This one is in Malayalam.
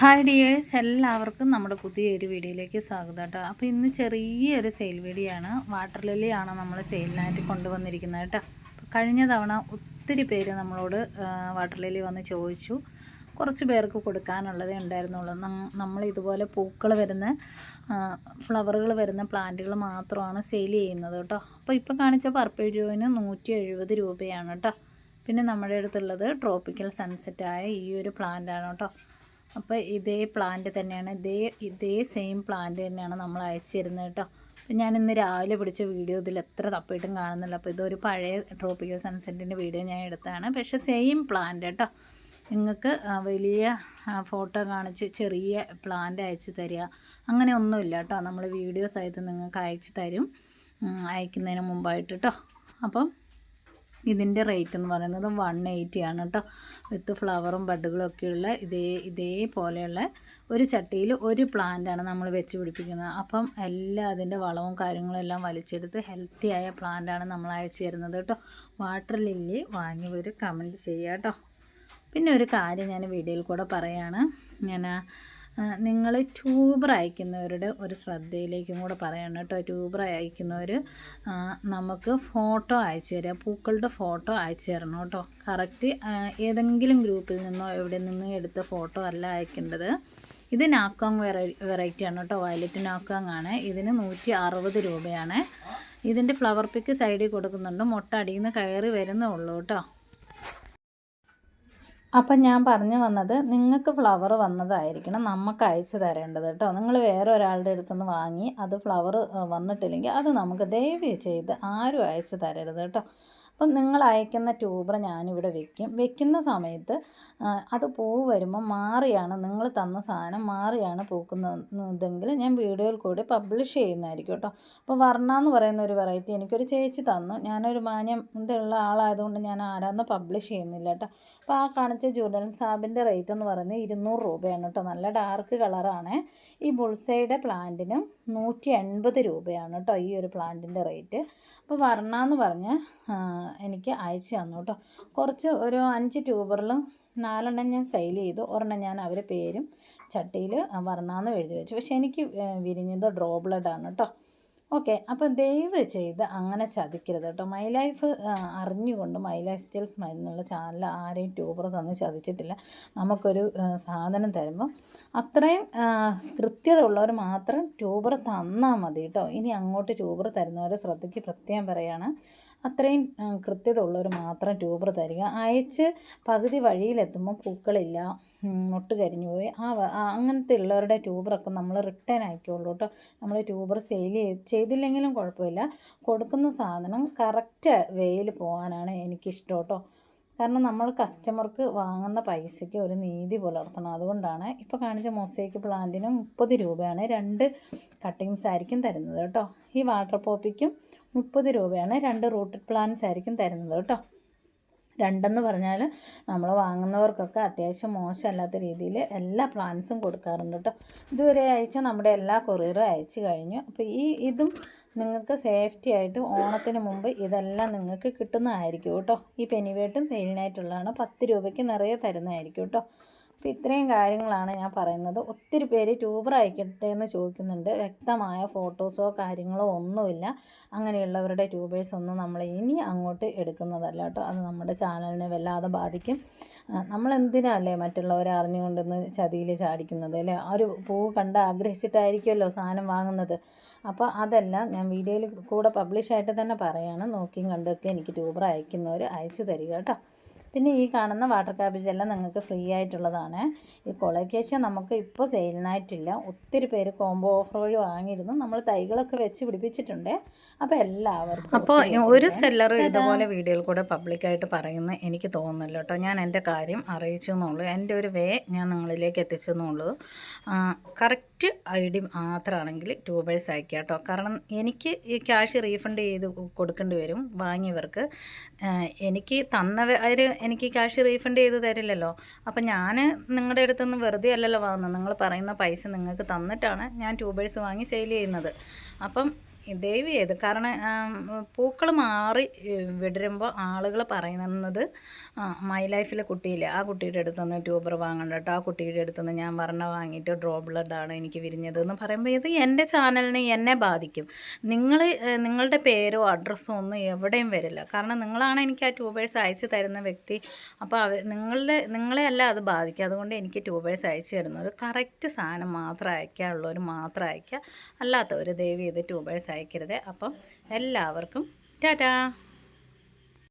ഹായ് ഡിയേഴ്സ് എല്ലാവർക്കും നമ്മുടെ പുതിയൊരു വീഡിയോയിലേക്ക് സ്വാഗതം കേട്ടോ. അപ്പോൾ ഇന്ന് ചെറിയൊരു സെയിൽ വീഡിയോ ആണ് വാട്ടർ ലില്ലിയാണ് നമ്മൾ സെയിലിനായിട്ട് കൊണ്ടുവന്നിരിക്കുന്നത് കേട്ടോ. കഴിഞ്ഞ തവണ ഒത്തിരി പേര് നമ്മളോട് വാട്ടർ ലില്ലി വന്ന് ചോദിച്ചു. കുറച്ച് പേർക്ക് കൊടുക്കാനുള്ളതേ ഉണ്ടായിരുന്നുള്ളൂ. നമ്മൾ ഇതുപോലെ പൂക്കൾ വരുന്ന ഫ്ലവറുകൾ വരുന്ന പ്ലാന്റുകൾ മാത്രമാണ് സെയിൽ ചെയ്യുന്നത് കേട്ടോ. അപ്പോൾ ഇപ്പോൾ കാണിച്ച പർപ്പിൾ ജോയിന് നൂറ്റി എഴുപത് രൂപയാണ് കേട്ടോ. പിന്നെ നമ്മുടെ അടുത്തുള്ളത് ട്രോപ്പിക്കൽ സൺസെറ്റായ ഈ ഒരു പ്ലാന്റാണ് കേട്ടോ. അപ്പോൾ ഇതേ പ്ലാന്റ് തന്നെയാണ്. ഇതേ ഇതേ സെയിം പ്ലാന്റ് തന്നെയാണ് നമ്മൾ അയച്ചു തരുന്നത് കേട്ടോ. അപ്പോൾ ഞാൻ ഇന്ന് രാവിലെ പിടിച്ച വീഡിയോ ഇതിൽ എത്ര തപ്പിയിട്ടും കാണുന്നില്ല. അപ്പോൾ ഇതൊരു പഴയ ട്രോപ്പിക്കൽ സൺസെറ്റിന്റെ വീഡിയോ ഞാൻ എടുത്തതാണ്. പക്ഷേ സെയിം പ്ലാന്റ് കേട്ടോ. നിങ്ങൾക്ക് വലിയ ഫോട്ടോ കാണിച്ച് ചെറിയ പ്ലാന്റ് അയച്ചു തരിക. അങ്ങനെ ഒന്നുമില്ല കേട്ടോ. നമ്മൾ വീഡിയോസ് ആയിട്ട് നിങ്ങൾക്ക് അയച്ചു തരും. അയക്കുന്നതിന് മുമ്പായിട്ട് കേട്ടോ. അപ്പം ഇതിന്റെ റേറ്റ് എന്ന് പറയുന്നത് വൺ എയ്റ്റി ആണ് കേട്ടോ വിത്ത് ഫ്ലവറും ബഡുകളും ഒക്കെയുള്ള ഇതേ ഇതേപോലെയുള്ള ഒരു ചട്ടിയിൽ ഒരു പ്ലാന്റാണ് നമ്മൾ വെച്ച് പിടിപ്പിക്കുന്നത്. അപ്പം എല്ലാം അതിന്റെ വളവും കാര്യങ്ങളും എല്ലാം വലിച്ചെടുത്ത് ഹെൽത്തി ആയ പ്ലാന്റാണ് നമ്മൾ അയച്ചു തരുന്നത് കേട്ടോ വാട്ടർ ലില്ലി വാങ്ങിയവർ കമന്റ് ചെയ്യുക കേട്ടോ പിന്നെ ഒരു കാര്യം ഞാൻ വീഡിയോയിൽ കൂടെ പറയാണ്. ഞാൻ നിങ്ങൾ ട്യൂബർ അയക്കുന്നവരുടെ ഒരു ശ്രദ്ധയിലേക്കും കൂടെ പറയണം കേട്ടോ. ട്യൂബർ അയക്കുന്നവർ നമുക്ക് ഫോട്ടോ അയച്ചു തരിക പൂക്കളുടെ ഫോട്ടോ അയച്ചു തരണം കേട്ടോ. കറക്റ്റ് ഏതെങ്കിലും ഗ്രൂപ്പിൽ നിന്നോ എവിടെ നിന്നോ എടുത്ത ഫോട്ടോ അല്ല അയക്കേണ്ടത്. ഇത് നാക്കോങ് വെറൈ വെറൈറ്റി ആണ് കേട്ടോ. വയലറ്റ് നാക്കോങ് ആണ്. ഇതിന് നൂറ്റി അറുപത് രൂപയാണ്. ഇതിന്റെ ഫ്ലവർ പിക്ക് സൈഡിൽ കൊടുക്കുന്നുണ്ട്. മുട്ട അടിയിൽ നിന്ന് കയറി വരുന്നേ ഉള്ളൂ കേട്ടോ. അപ്പം ഞാൻ പറഞ്ഞു വന്നത് നിങ്ങൾക്ക് ഫ്ലവർ വന്നതായിരിക്കണം. നമുക്ക് അയച്ചു തരേണ്ടത് കേട്ടോ. നിങ്ങൾ വേറെ ഒരാളുടെ അടുത്തുനിന്ന് വാങ്ങി അത് ഫ്ലവർ വന്നിട്ടില്ലെങ്കിൽ അത് നമുക്ക് ദയവ് ചെയ്ത് ആരും അയച്ചു തരരുത് കേട്ടോ. അപ്പം നിങ്ങൾ അയക്കുന്ന ട്യൂബർ ഞാനിവിടെ വെക്കും. വെക്കുന്ന സമയത്ത് അത് പൂവ് വരുമ്പോൾ മാറിയാണ് നിങ്ങൾ തന്ന സാധനം മാറിയാണ് പൂക്കുന്നതെങ്കിൽ ഞാൻ വീഡിയോയിൽ കൂടി പബ്ലിഷ് ചെയ്യുന്നതായിരിക്കും കേട്ടോ. അപ്പോൾ വർണ എന്ന് പറയുന്ന ഒരു വെറൈറ്റി എനിക്കൊരു ചേച്ചി തന്നു. ഞാനൊരു മാന്യം ഇതുള്ള ആളായതുകൊണ്ട് ഞാൻ ആരാന്ന് പബ്ലിഷ് ചെയ്യുന്നില്ല കേട്ടോ. അപ്പോൾ ആ കാണിച്ച ജുഡൽ സാബിന്റെ റേറ്റ് എന്ന് പറയുന്നത് ഇരുന്നൂറ് രൂപയാണ് കേട്ടോ. നല്ല ഡാർക്ക് കളറാണ്. ഈ ബുൾസൈഡ് പ്ലാന്റിന് നൂറ്റി എൺപത് രൂപയാണ് കേട്ടോ ഈ ഒരു പ്ലാന്റിന്റെ റേറ്റ്. അപ്പോൾ വർണ എന്ന് പറഞ്ഞ് എനിക്ക് അയച്ചു തന്നു കേട്ടോ. കുറച്ച് ഒരു അഞ്ച് ട്യൂബറിലും നാലെണ്ണം ഞാൻ സെയിൽ ചെയ്തു. ഒരെണ്ണം ഞാൻ അവരെ പേരും ചട്ടിയിൽ വർണാന്ന് എഴുതി വെച്ചു. പക്ഷേ എനിക്ക് വിരിഞ്ഞത് ഡ്രോ ബ്ലഡാണ് കേട്ടോ. ഓക്കെ. അപ്പോൾ ദയവ് ചെയ്ത് അങ്ങനെ ചതിക്കരുത് കേട്ടോ. മൈ ലൈഫ് അറിഞ്ഞുകൊണ്ട് മൈ ലൈഫ് സ്റ്റൈൽസ് എന്നുള്ള ചാനൽ ആരെയും ട്യൂബർ തന്ന് ചതിച്ചിട്ടില്ല. നമുക്കൊരു സാധനം തരുമ്പോൾ അത്രയും കൃത്യത ഉള്ളവർ മാത്രം ട്യൂബർ തന്നാൽ മതി കേട്ടോ. ഇനി അങ്ങോട്ട് ട്യൂബർ തരുന്നവരെ ശ്രദ്ധയ്ക്ക് പ്രത്യേകം പറയാണ്. അത്രയും കൃത്യത ഉള്ളവർ മാത്രം ട്യൂബർ തരിക. അയച്ച് പകുതി വഴിയിലെത്തുമ്പോൾ പൂക്കളില്ല. മൊട്ട് കരിഞ്ഞു പോയി ആ അങ്ങനത്തെ ഉള്ളവരുടെ ട്യൂബറൊക്കെ നമ്മൾ റിട്ടേൺ അയക്കുള്ളൂ കേട്ടോ നമ്മൾ ട്യൂബർ സെയിൽ ചെയ്തില്ലെങ്കിലും കുഴപ്പമില്ല. കൊടുക്കുന്ന സാധനം കറക്റ്റ് വേയിൽ പോകാനാണ് എനിക്കിഷ്ടം കേട്ടോ കാരണം നമ്മൾ കസ്റ്റമർക്ക് വാങ്ങുന്ന പൈസയ്ക്ക് ഒരു നീതി പുലർത്തണം. അതുകൊണ്ടാണ് ഇപ്പോൾ കാണിച്ച മൊസൈക്ക് പ്ലാന്റിന് മുപ്പത് രൂപയാണ് രണ്ട് കട്ടിങ്സ് ആയിരിക്കും തരുന്നത് കേട്ടോ ഈ വാട്ടർ പോപ്പിക്കും മുപ്പത് രൂപയാണ് രണ്ട് റൂട്ടഡ് പ്ലാന്റ്സ് ആയിരിക്കും തരുന്നത് കേട്ടോ രണ്ടെന്ന് പറഞ്ഞാൽ നമ്മൾ വാങ്ങുന്നവർക്കൊക്കെ അത്യാവശ്യം മോശമല്ലാത്ത രീതിയിൽ എല്ലാ പ്ലാൻസും കൊടുക്കാറുണ്ട് കേട്ടോ ഇതുവരെ അയച്ച നമ്മുടെ എല്ലാ കൊറിയറും അയച്ചു കഴിഞ്ഞു. അപ്പോൾ ഈ ഇതും നിങ്ങൾക്ക് സേഫ്റ്റി ആയിട്ട് ഓണത്തിന് മുമ്പ് ഇതെല്ലാം നിങ്ങൾക്ക് കിട്ടുന്നതായിരിക്കും കേട്ടോ ഈ പെനിവേട്ടും സെയിലിനായിട്ടുള്ളതാണ് പത്ത് രൂപയ്ക്ക് നിറയെ തരുന്നതായിരിക്കും കേട്ടോ അപ്പോൾ ഇത്രയും കാര്യങ്ങളാണ് ഞാൻ പറയുന്നത്. ഒത്തിരി പേര് ട്യൂബർ അയക്കട്ടെ എന്ന് ചോദിക്കുന്നുണ്ട്. വ്യക്തമായ ഫോട്ടോസോ കാര്യങ്ങളോ ഒന്നുമില്ല. അങ്ങനെയുള്ളവരുടെ ട്യൂബേഴ്സ് ഒന്നും നമ്മൾ ഇനി അങ്ങോട്ട് എടുക്കുന്നതല്ല കേട്ടോ. അത് നമ്മുടെ ചാനലിനെ വല്ലാതെ ബാധിക്കും. നമ്മൾ എന്തിനല്ലേ മറ്റുള്ളവരെ അറിഞ്ഞുകൊണ്ടെന്ന് ചതിയിൽ ചാടിക്കുന്നത് അല്ലേ? ആ ഒരു പൂവ് കണ്ട് ആഗ്രഹിച്ചിട്ടായിരിക്കുമല്ലോ സാധനം വാങ്ങുന്നത്. അപ്പോൾ അതെല്ലാം ഞാൻ വീഡിയോയിൽ കൂടെ പബ്ലിഷ് ആയിട്ട് തന്നെ പറയാണ്. നോക്കിയും കണ്ടൊക്കെ എനിക്ക് ട്യൂബർ അയക്കുന്നവർ അയച്ചു തരിക കേട്ടോ. പിന്നെ ഈ കാണുന്ന വാട്ടർ കാബേജ് എല്ലാം നിങ്ങൾക്ക് ഫ്രീ ആയിട്ടുള്ളതാണ്. ഈ കൊളക്കേഷ്യ നമുക്ക് ഇപ്പോൾ സെയിലിനായിട്ടില്ല ഒത്തിരി പേര് കോംബോ ഓഫർ വഴി വാങ്ങിയിരുന്നു. നമ്മൾ തൈകളൊക്കെ വെച്ച് പിടിപ്പിച്ചിട്ടുണ്ട്. അപ്പോൾ എല്ലാവർക്കും അപ്പോൾ ഒരു സെല്ലർ ഇതുപോലെ വീഡിയോയിൽ കൂടെ പബ്ലിക്കായിട്ട് പറയുന്ന എനിക്ക് തോന്നുന്നില്ല കേട്ടോ. ഞാൻ എന്റെ കാര്യം അറിയിച്ചു എന്നുള്ളൂ എന്റെ ഒരു വേ ഞാൻ നിങ്ങളിലേക്ക് എത്തിച്ചു എന്നുള്ളൂ കറക്റ്റ് ഐ ഡി മാത്രമാണെങ്കിൽ ട്യൂബേഴ്സ് അയക്കുക കേട്ടോ കാരണം എനിക്ക് ഈ ക്യാഷ് റീഫണ്ട് ചെയ്ത് കൊടുക്കേണ്ടി വരും വാങ്ങിയവർക്ക്. എനിക്ക് തന്നവർ അവർ എനിക്ക് ക്യാഷ് റീഫണ്ട് ചെയ്ത് തരില്ലല്ലോ. അപ്പം ഞാൻ നിങ്ങളുടെ അടുത്തുനിന്ന് വെറുതെ അല്ലല്ലോ വാങ്ങുന്നത്. നിങ്ങൾ പറയുന്ന പൈസ നിങ്ങൾക്ക് തന്നിട്ടാണ് ഞാൻ ട്യൂബേഴ്സ് വാങ്ങി സെയിൽ ചെയ്യുന്നത്. അപ്പം ദയവ് കാരണം പൂക്കൾ മാറി വിടരുമ്പോൾ ആളുകൾ പറയുന്നത് മൈ ലൈഫിലെ കുട്ടിയില്ല? ആ കുട്ടിയുടെ അടുത്തുനിന്ന് ട്യൂബർ വാങ്ങണ്ട കേട്ടോ ആ കുട്ടിയുടെ അടുത്തുനിന്ന് ഞാൻ വർണ വാങ്ങിയിട്ട് ഡ്രോ ബ്ലഡാണ് എനിക്ക് വിരിഞ്ഞത് എന്ന് പറയുമ്പോൾ ഇത് എന്റെ ചാനലിനെ എന്നെ ബാധിക്കും. നിങ്ങൾ നിങ്ങളുടെ പേരോ അഡ്രസ്സോ ഒന്നും എവിടെയും വരില്ല. കാരണം നിങ്ങളാണ് എനിക്ക് ആ ട്യൂബേഴ്സ് അയച്ചു തരുന്ന വ്യക്തി. അപ്പോൾ അവ നിങ്ങളുടെ നിങ്ങളെ അല്ല അത് ബാധിക്കുക. അതുകൊണ്ട് എനിക്ക് ട്യൂബേഴ്സ് അയച്ചു തരുന്നവർ കറക്റ്റ് സാധനം മാത്രം അയക്കാനുള്ളവർ മാത്രം അയക്കുക. അല്ലാത്തവർ ദയവ് ചെയ്ത് ട്യൂബേഴ്സ് അയക്കരുത്. അപ്പം എല്ലാവർക്കും ടാറ്റാ.